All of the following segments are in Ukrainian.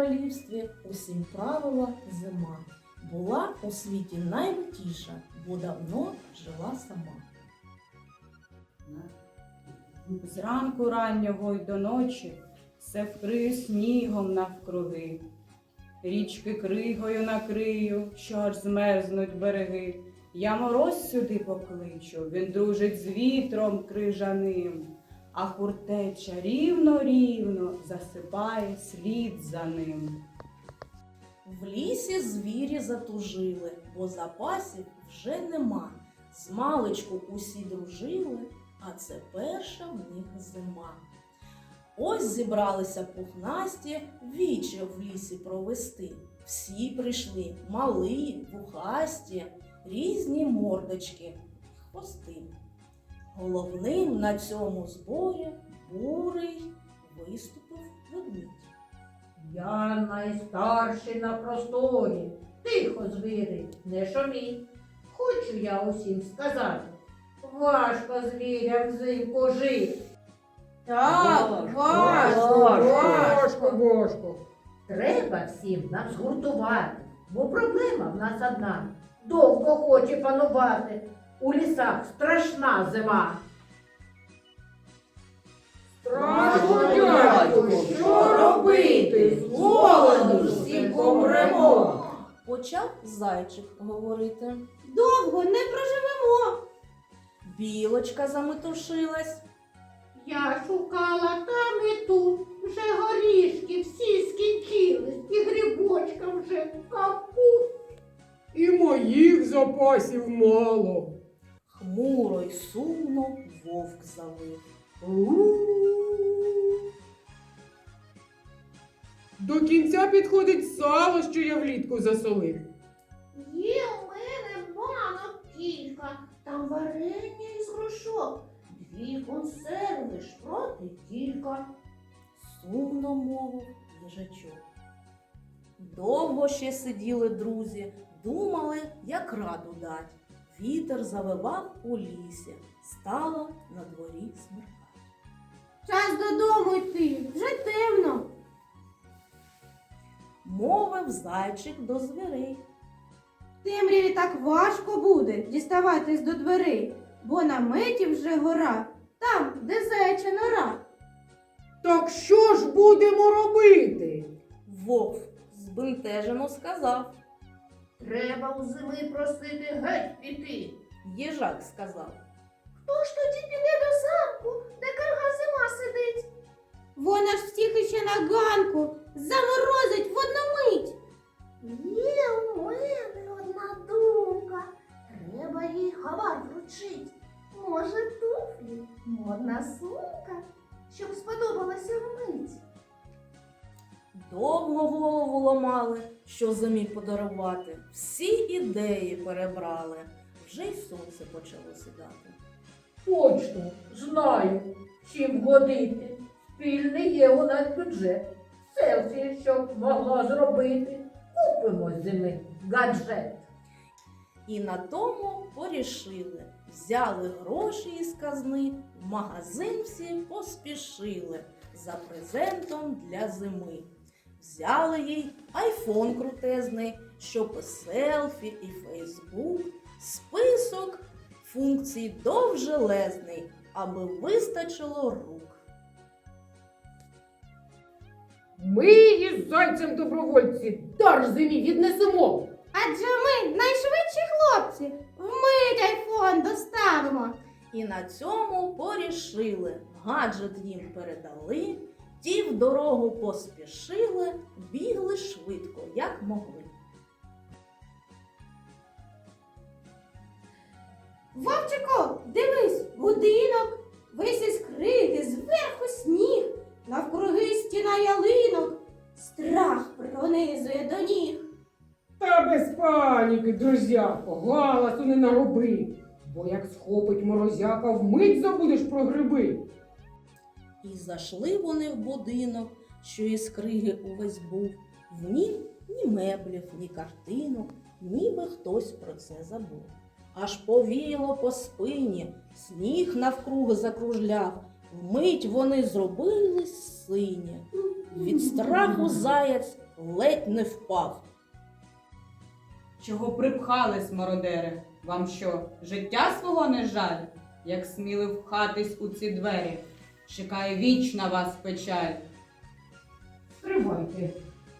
королівстві усім правила зима. Була у світі найлютіша, бо давно жила сама. Зранку раннього й до ночі все вкрию снігом навкруги. Річки кригою накрию, що аж змерзнуть береги. Я мороз сюди покличу, він дружить з вітром крижаним, а хуртеча рівно-рівно засипає слід за ним. В лісі звірі затужили, бо запасів вже нема. Змалечку усі дружили, а це перша в них зима. Ось зібралися пухнасті віче в лісі провести. Всі прийшли малі, вухасті, різні мордочки хвости. Головним на цьому зборі бурий виступив ведмідь. Я найстарший на просторі. Тихо, звіри, не шуміть. Хочу я усім сказати. Важко звірям взимку жити. Так, важко, важко, важко. Треба всім нам згуртувати, бо проблема в нас одна. Довго хоче панувати. У лісах страшна зима. Страшно, дядьку, що робити? З голоду ж всі помремо. Почав зайчик говорити. Довго не проживемо. Білочка заметушилась. Я шукала там і тут. Вже горішки всі скінчились, і грибочка вже капут. І моїх запасів мало. Й сумно вовк завив. До кінця підходить сало, що я влітку засолив. Є у мене банок кілька, там варення із грушок, дві консерви, шпроти кілька. Сумно мовив їжачок. Довго ще сиділи друзі, думали, як раду дать. Вітер завивав у лісі, стало на дворі смеркати. Час додому йти, вже темно. Мовив зайчик до зверей. В темряві так важко буде діставатись до дверей, бо на меті вже гора, там, де заяча нора. Так що ж будемо робити? Вовк збентежено сказав. Треба у зими просити геть піти. Їжак сказав. Хто ж тоді піде до замку, де карга зима сидить? Вона ж всіх іще на ганку заморозить в одну мить. Є у мене одна думка. Треба їй хабар вручить. Може, туфлі, модна сумка, щоб сподобалася вмить. Довго голову ламали, що зимі подарувати. Всі ідеї перебрали. Вже й сонце почало сідати. Точно, знаю, чим годити. Спільний є у нас бюджет. Селфі, щоб могла зробити. Купимо зими гаджет. І на тому порішили. Взяли гроші із казни, в магазин всі поспішили за презентом для зими. Взяли їй айфон крутезний, щоб селфі і Фейсбук, список функцій довжелезний, аби вистачило рук. Ми із зайцем добровольці дар зимі віднесемо. Адже ми найшвидші хлопці, вмить айфон доставимо. І на цьому порішили. Гаджет їм передали, ті в дорогу поспішили, бігли швидко, як могли. Вовчику, дивись, будинок, весь із криги, зверху сніг, навкруги стіна ялинок, страх пронизує до ніг. Та без паніки, друзяко, галасу не нароби. Бо як схопить морозяка, вмить забудеш про гриби. І зайшли вони в будинок, що із криги увесь був. В нім ні меблів, ні картинок, ніби хтось про це забув. Аж повіло по спині, сніг навкруги закружляв. Вмить вони зробились сині. Від страху заяць ледь не впав. Чого припхались, мародери? Вам що, життя свого не жаль? Як сміли вхатись у ці двері? Чекає вічна вас печаль. Стривайте,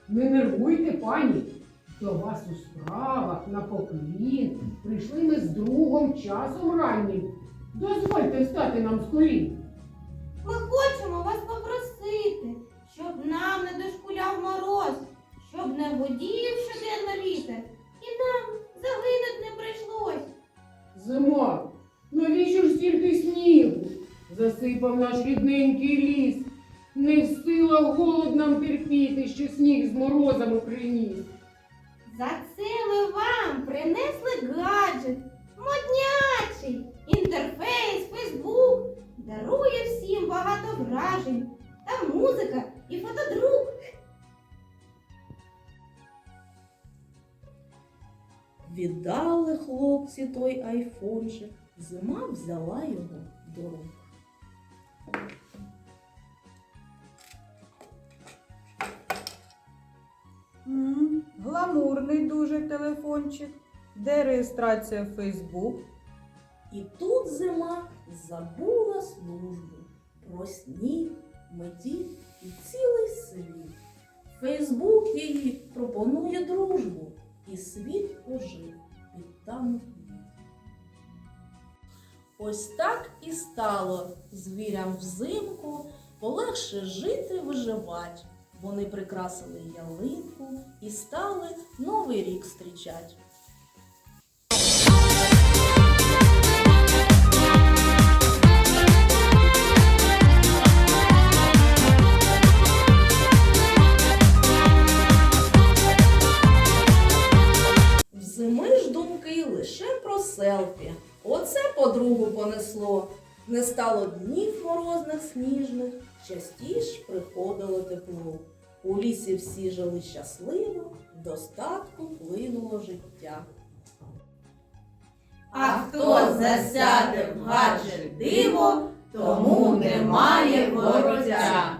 не нервуйте, пані. До вас у справах на поклін прийшли ми з другом часом раннім. Дозвольте встати нам з колін. Ми хочемо вас попросити, щоб нам не дошкуляв Засипав наш рідненький ліс. Не в силах голод нам терпіти, що сніг з морозами приніс. За це ми вам принесли гаджет, моднячий, інтерфейс, Фейсбук, дарує всім багато вражень, та музика і фотодрук. Віддали хлопці той айфончик, зима взяла його до рук. Дуже телефончик. Де реєстрація Фейсбук? І тут зима забула службу про сніг, медів і цілий світ. Фейсбук їй пропонує дружбу, і світ ожив танок віт. Ось так і стало звірям взимку полегше жити виживать. Вони прикрасили ялинку і стали новий рік зустрічать. В зими ж думки лише про селфі. Оце подругу понесло. Не стало днів морозних сніжних, частіш приходило тепло. У лісі всі жили щасливо, достатку плинуло життя. А хто засяде в гадже диво, тому немає вороття.